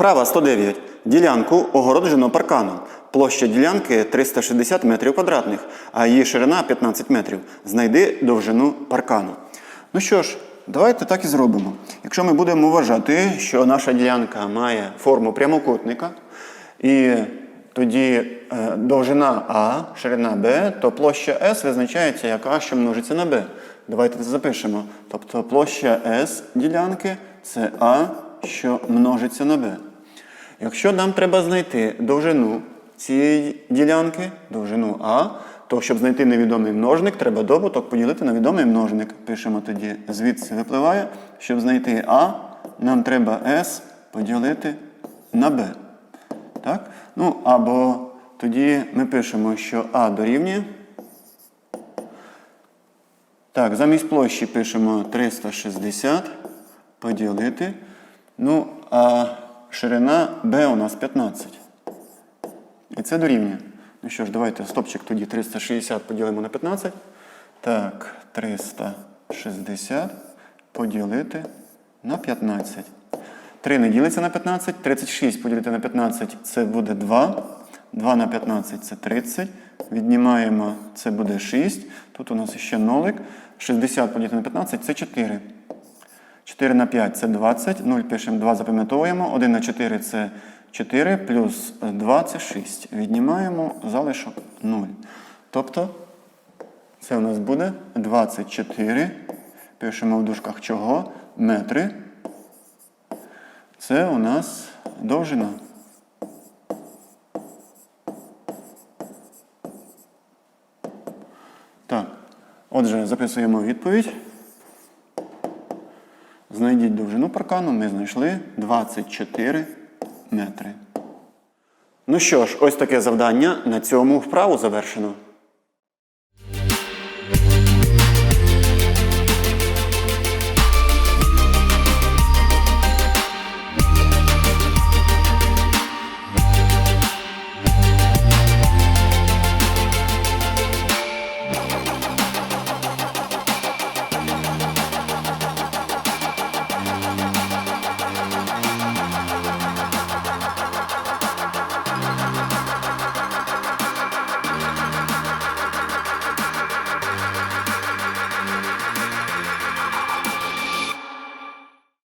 Вправа 109. Ділянку огороджено парканом. Площа ділянки 360 метрів квадратних, а її ширина 15 метрів. Знайди довжину паркану. Ну що ж, давайте так і зробимо. Якщо ми будемо вважати, що наша ділянка має форму прямокутника, і тоді е, довжина А, ширина Б, то площа С визначається як А, що множиться на Б. Давайте це запишемо. Тобто площа С ділянки це А, що множиться на Б. Якщо нам треба знайти довжину цієї ділянки, довжину А, то щоб знайти невідомий множник, треба добуток поділити на відомий множник. Пишемо тоді, звідси випливає, щоб знайти А, нам треба С поділити на Б. Так? Ну, або тоді ми пишемо, що А дорівнює. Так, замість площі пишемо 360 поділити. Ну, а ширина Б у нас 15. І це дорівнює. Ну що ж, давайте стопчик тоді 360 поділимо на 15. Так, 360 поділити на 15. 3 не ділиться на 15. 36 поділити на 15 це буде 2. 2 на 15 це 30. Віднімаємо, це буде 6. Тут у нас ще нолик. 60 поділити на 15 це 4. 4 на 5 це 20. 0 пишемо 2, запам'ятовуємо. 1 на 4 це 4, плюс 2 це 6. Віднімаємо залишок 0. Тобто це у нас буде 24. Пишемо в дужках чого? Метри. Це у нас довжина. Так. Отже, записуємо відповідь. Знайдіть довжину паркану, ми знайшли 24 метри. Ну що ж, ось таке завдання. На цьому вправу завершено.